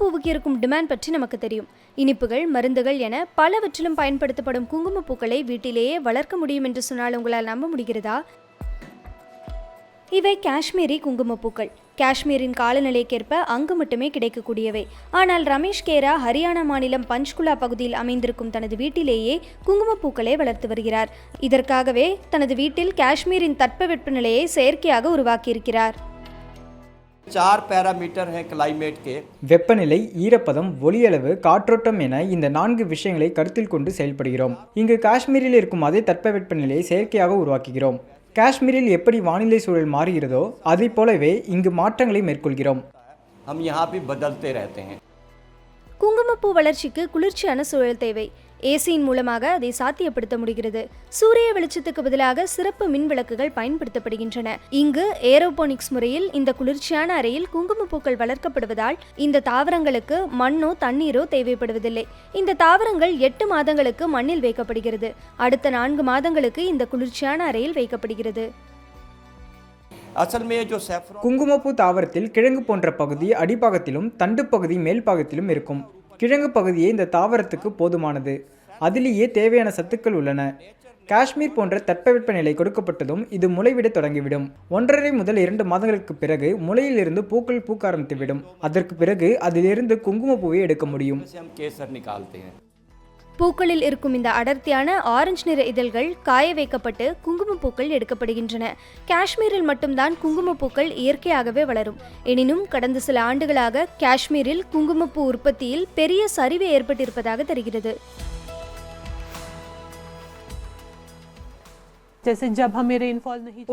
குங்குமப்பூவுக்கு இருக்கும் டிமாண்ட் பற்றி நமக்கு தெரியும். இனிப்புகள் மருந்துகள் என பலவற்றிலும் பயன்படுத்தப்படும் குங்குமப்பூக்களை வீட்டிலேயே வளர்க்க முடியும் என்று சொன்னால் உங்களால் நம்ப முடிகிறதா? இவை காஷ்மீரி குங்குமப்பூக்கள் காஷ்மீரின் காலநிலைக்கேற்ப அங்கு மட்டுமே கிடைக்கக்கூடியவை. ஆனால் ரமேஷ் கேரா ஹரியானா மாநிலம் பஞ்ச்குலா பகுதியில் அமைந்திருக்கும் தனது வீட்டிலேயே குங்குமப்பூக்களை வளர்த்து வருகிறார். இதற்காகவே தனது வீட்டில் காஷ்மீரின் தட்பவெப்ப நிலையை செயற்கையாக உருவாக்கியிருக்கிறார். சார் பேராமீட்டர் ஹே கிளைமேட் வெப்பநிலை ஈரப்பதம் ஒளியளவு காற்றோட்டம் என இந்த நான்கு விஷயங்களை கருத்தில் கொண்டு செயல்படுகிறோம். இங்கு காஷ்மீரில் இருக்கும் அதே தட்பவெப்பநிலையை செயற்கையாக உருவாக்குகிறோம். காஷ்மீரில் எப்படி வானிலை சூழல் மாறுகிறதோ அதை போலவே இங்கு மாற்றங்களை மேற்கொள்கிறோம். குங்குமப்பூ வளர்ச்சிக்கு குளிர்ச்சியான சூழல் தேவை. ஏசியின் மூலமாக அதை சாத்தியப்படுத்த முடிகிறது. சூரிய வெளிச்சத்துக்கு பதிலாக சிறப்பு மின் விளக்குகள் பயன்படுத்தப்படுகின்றன. இங்கு ஏரோபோனிக்ஸ் முறையில் இந்த குளிர்ச்சியான அறையில் குங்குமப்பூக்கள் வளர்க்கப்படுவதால் இந்த தாவரங்களுக்கு மண்ணோ தண்ணீரோ தேவைப்படுவதில்லை. இந்த தாவரங்கள் எட்டு மாதங்களுக்கு மண்ணில் வைக்கப்படுகிறது. அடுத்த நான்கு மாதங்களுக்கு இந்த குளிர்ச்சியான அறையில் வைக்கப்படுகிறது. குங்குமப்பூ தாவரத்தில் கிழங்கு போன்ற பகுதி அடிப்பாகத்திலும் தண்டு பகுதி மேல் பாகத்திலும் இருக்கும். கிழங்கு பகுதியே இந்த தாவரத்துக்கு போதுமானது. அதிலேயே தேவையான சத்துக்கள் உள்ளன. காஷ்மீர் போன்ற தட்பவெப்பநிலை கொடுக்கப்பட்டதும் இது முளைவிட தொடங்கிவிடும். ஒன்றரை முதல் இரண்டு மாதங்களுக்கு பிறகு முளையிலிருந்து பூக்கள் பூக்க ஆரம்பித்துவிடும் அதற்கு பிறகு அதிலிருந்து குங்குமப்பூவை எடுக்க முடியும். பூக்களில் இருக்கும் இந்த அடர்த்தியான ஆரஞ்சு நிற இதழ்கள் காய வைக்கப்பட்டு குங்குமப்பூக்கள் எடுக்கப்படுகின்றன. காஷ்மீரில் மட்டும்தான் குங்குமப்பூக்கள் இயற்கையாகவே வளரும். எனினும் கடந்த சில ஆண்டுகளாக காஷ்மீரில் குங்குமப்பூ உற்பத்தியில் பெரிய சரிவு ஏற்பட்டிருப்பதாக தெரிகிறது.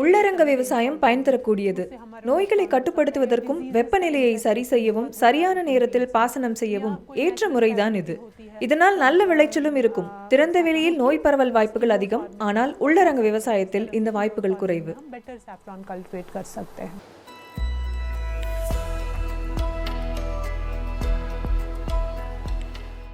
உள்ளரங்க விவசாயம் பயன் தரக்கூடியது நோய்களை கட்டுப்படுத்துவதற்கும் வெப்பநிலையை சரி செய்யவும் சரியான நேரத்தில் பாசனம் செய்யவும் ஏற்ற முறைதான் இது. இதனால் நல்ல விளைச்சலும் இருக்கும். திறந்த வெளியில் நோய் பரவல் வாய்ப்புகள் அதிகம். ஆனால் உள்ளரங்க விவசாயத்தில் இந்த வாய்ப்புகள் குறைவு.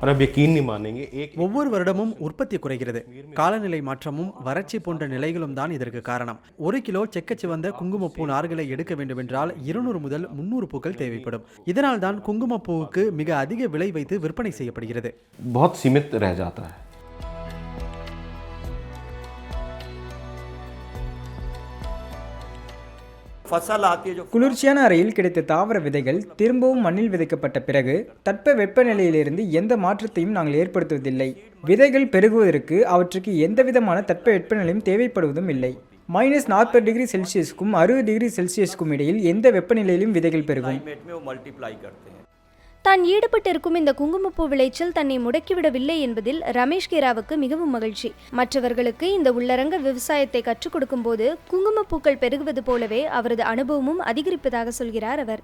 और अब यकीन नहीं मानेंगे एक ஒவ்வொரு வருடமும் உற்பத்தி குறைகிறது காலநிலை மாற்றமும் வறட்சி போன்ற நிலைகளும் தான் இதற்கு காரணம் ஒரு கிலோ செக்கச்சிவந்த குங்குமப்பூ நார்களை எடுக்க வேண்டுமென்றால் இருநூறு முதல் முன்னூறு பூக்கள் தேவைப்படும் இதனால் தான் குங்குமப்பூவுக்கு மிக அதிக விலை வைத்து விற்பனை செய்யப்படுகிறது बहुत सीमित रह जाता है குளிர்ச்சியான அறையில் கிடைத்த தாவர விதைகள் திரும்பவும் மண்ணில் விதைக்கப்பட்ட பிறகு தட்ப வெப்பநிலையிலிருந்து எந்த மாற்றத்தையும் நாங்கள் ஏற்படுத்துவதில்லை. விதைகள் பெருகுவதற்கு அவற்றுக்கு எந்தவிதமான தட்ப வெப்பநிலையும் தேவைப்படுவதும் இல்லை. மைனஸ் நாற்பது டிகிரி செல்சியஸ்க்கும் அறுபது டிகிரி செல்சியஸ்க்கும் இடையில் எந்த வெப்பநிலையிலும் விதைகள் பெருகும். தான் ஈடுபட்டிருக்கும் இந்த குங்குமப்பூ விளைச்சல் தன்னை முடக்கிவிடவில்லை என்பதில் ரமேஷ் கேராவுக்கு மிகவும் மகிழ்ச்சி. மற்றவர்களுக்கு இந்த உள்ளரங்க விவசாயத்தை கற்றுக் கொடுக்கும்போது குங்குமப்பூக்கள் பெருகுவது போலவே அவரது அனுபவமும் அதிகரிப்பதாக சொல்கிறார் அவர்.